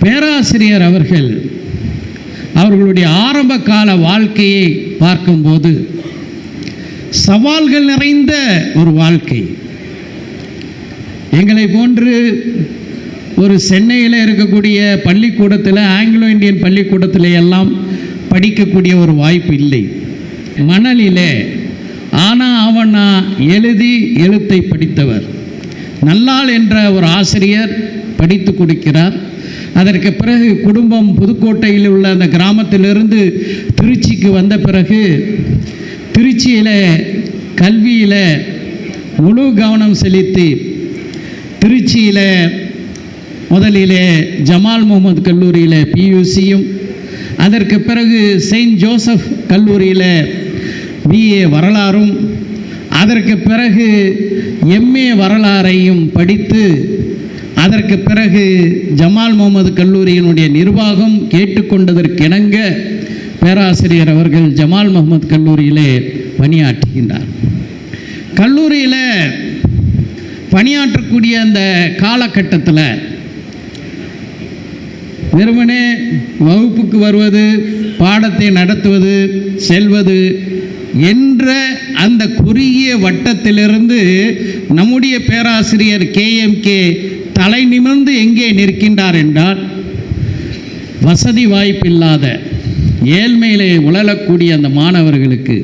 பேராசிரியர் அவர்கள் அவர்களுடைய ஆரம்ப கால வாழ்க்கையை பார்க்கும்போது சவால்கள் நிறைந்த ஒரு வாழ்க்கை. எங்களை போன்று ஒரு சென்னையில் இருக்கக்கூடிய பள்ளிக்கூடத்தில் ஆங்கிலோ இந்தியன் பள்ளிக்கூடத்தில் எல்லாம் படிக்கக்கூடிய ஒரு வாய்ப்பு இல்லை. மணலிலே ஆனா அவனா எழுதி எழுத்தை படித்தவர். நல்லாள் என்ற ஒரு ஆசிரியர் படித்து கொடுக்கிறார். அதற்கு பிறகு குடும்பம் புதுக்கோட்டையில் உள்ள அந்த கிராமத்திலிருந்து திருச்சிக்கு வந்த பிறகு திருச்சியில் கல்வியில் முழு கவனம் செலுத்தி திருச்சியில் முதலிலே ஜமால் முகமது கல்லூரியில் பியூசியும் அதற்கு பிறகு செயின்ட் ஜோசப் கல்லூரியில் பிஏ வரலாறும் அதற்கு பிறகு எம்ஏ வரலாறையும் படித்து அதற்கு பிறகு ஜமால் முகமது கல்லூரியினுடைய நிர்வாகம் கேட்டுக்கொண்டதற்கிணங்க பேராசிரியர் அவர்கள் ஜமால் முகமது கல்லூரியிலே பணியாற்றுகின்றார். கல்லூரியில் பணியாற்றக்கூடிய அந்த காலகட்டத்தில் வெறுமனே வகுப்புக்கு வருவது பாடத்தை நடத்துவது செல்வது என்ற அந்த குறுகிய வட்டத்திலிருந்து நம்முடைய பேராசிரியர் கேஎம்கே தலை நிமிர்ந்து எங்கே நிற்கின்றார் என்றால் வசதி வாய்ப்பில்லாத ஏழ்மையிலே உழலக்கூடிய அந்த மாணவர்களுக்கு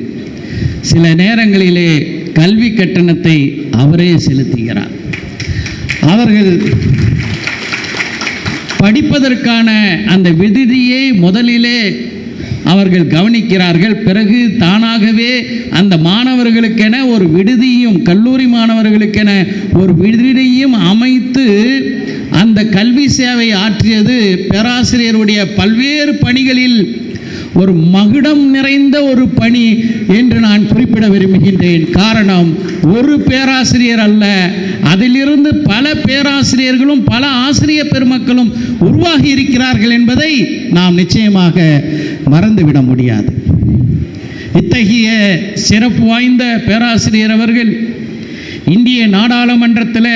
சில நேரங்களிலே கல்வி கட்டணத்தை அவரே செலுத்துகிறார். அவர்கள் படிப்பதற்கான அந்த விடுதியை முதலிலே அவர்கள் கவனிக்கிறார்கள். பிறகு தானாகவே அந்த மாணவர்களுக்கென ஒரு விடுதியும் கல்லூரி மாணவர்களுக்கென ஒரு விடுதியையும் அமைத்து அந்த கல்வி சேவை ஆற்றியது பேராசிரியருடைய பல்வேறு பணிகளில் ஒரு மகுடம் நிறைந்த ஒரு பணி என்று நான் குறிப்பிட விரும்புகின்றேன். காரணம் ஒரு பேராசிரியர் அல்ல அதிலிருந்து பல பேராசிரியர்களும் பல ஆசிரியர் பெருமக்களும் உருவாகி இருக்கிறார்கள் என்பதை நாம் நிச்சயமாக மறந்துவிட முடியாது. இத்தகைய சிறப்பு வாய்ந்த பேராசிரியர் அவர்கள் இந்திய நாடாளுமன்றத்தில்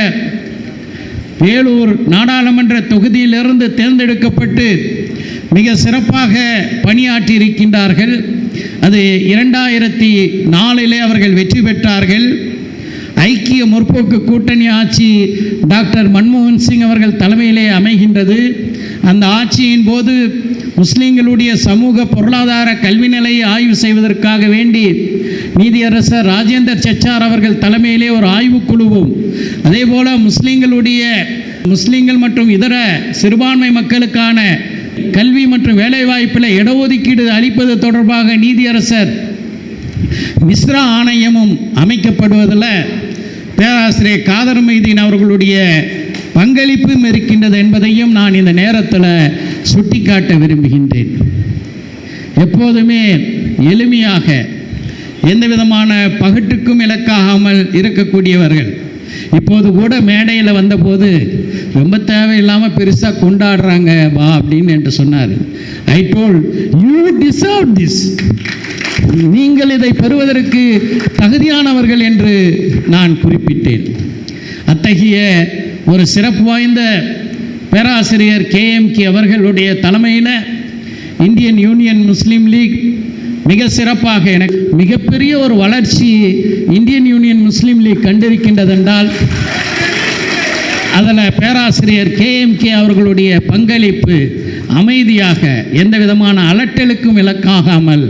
வேலூர் நாடாளுமன்ற தொகுதியிலிருந்து தேர்ந்தெடுக்கப்பட்டு மிக சிறப்பாக பணியாற்றி இருக்கின்றார்கள் அது இரண்டாயிரத்தி நாலிலே அவர்கள் வெற்றி பெற்றார்கள். ஐக்கிய முற்போக்கு கூட்டணி ஆட்சி டாக்டர் மன்மோகன் சிங் அவர்கள் தலைமையிலே அமைகின்றது. அந்த ஆட்சியின் போது முஸ்லீம்களுடைய சமூக பொருளாதார கல்வி நிலையை ஆய்வு செய்வதற்காக வேண்டி நீதியரசர் ராஜேந்தர் சச்சார் அவர்கள் தலைமையிலே ஒரு ஆய்வுக்குழுவும் அதே போல் முஸ்லீம்களுடைய முஸ்லீம்கள் மற்றும் இதர சிறுபான்மை மக்களுக்கான கல்வி மற்றும் வேலைவாய்ப்பில் இடஒதுக்கீடு அளிப்பது தொடர்பாக நீதியரசர் மிஸ்ரா ஆணையமும் அமைக்கப்படுவதில் பேராசிரியர் காதர் மைதீன் அவர்களுடைய பங்களிப்பும் இருக்கின்றது என்பதையும் நான் இந்த நேரத்தில் சுட்டிக்காட்ட விரும்புகின்றேன். எப்போதுமே எளிமையாக எந்த விதமான பகட்டுக்கும் இலக்காகாமல் இருக்கக்கூடியவர்கள். இப்போது கூட மேடையில் வந்தபோது ரொம்ப தேவையில்லாமல் பெருசாக கொண்டாடுறாங்க வா அப்படின்னு என்று சொன்னார். I told you deserve this நீங்கள் இதை பெறுவதற்கு தகுதியானவர்கள் என்று நான் குறிப்பிட்டேன். அத்தகைய ஒரு சிறப்பு வாய்ந்த பேராசிரியர் கேஎம்கே அவர்களுடைய தலைமையில் இந்தியன் யூனியன் முஸ்லீம் லீக் மிக சிறப்பாக எனக்கு மிகப்பெரிய ஒரு வளர்ச்சி இந்தியன் யூனியன் முஸ்லீம் லீக் கண்டிருக்கின்றதென்றால் அதில் பேராசிரியர் கேஎம்கே அவர்களுடைய பங்களிப்பு அமைதியாக எந்த விதமான அலட்டலுக்கும் இலக்காகாமல்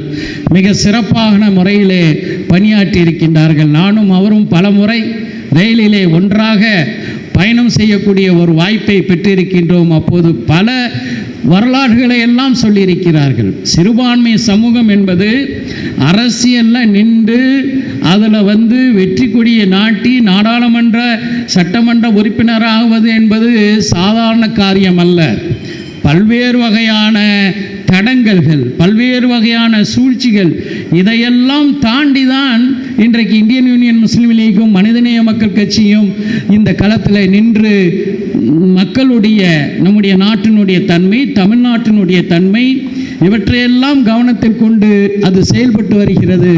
மிக சிறப்பான முறையிலே பணியாற்றி இருக்கின்றார்கள் நானும் அவரும் பல முறை ரயிலிலே ஒன்றாக பயணம் செய்யக்கூடிய ஒரு வாய்ப்பை பெற்றிருக்கின்றோம். அப்போது பல வரலாறுகளை எல்லாம் சொல்லியிருக்கிறார்கள். சிறுபான்மை சமூகம் என்பது அரசியலில் நின்று அதில் வந்து வெற்றி கொடியை நாட்டி நாடாளுமன்ற சட்டமன்ற உறுப்பினராகுவது என்பது சாதாரண காரியம் அல்ல பல்வேறு வகையான தடங்கல்கள் பல்வேறு வகையான சூழ்ச்சிகள் இதையெல்லாம் தாண்டி தான் இன்றைக்கு இந்தியன் யூனியன் முஸ்லீம் லீக்கும் மனிதநேய மக்கள் கட்சியும் இந்த களத்தில் நின்று மக்களுடைய நம்முடைய நாட்டினுடைய தன்மை தமிழ்நாட்டினுடைய தன்மை இவற்றையெல்லாம் கவனத்தில் கொண்டு அது செயல்பட்டு வருகிறது.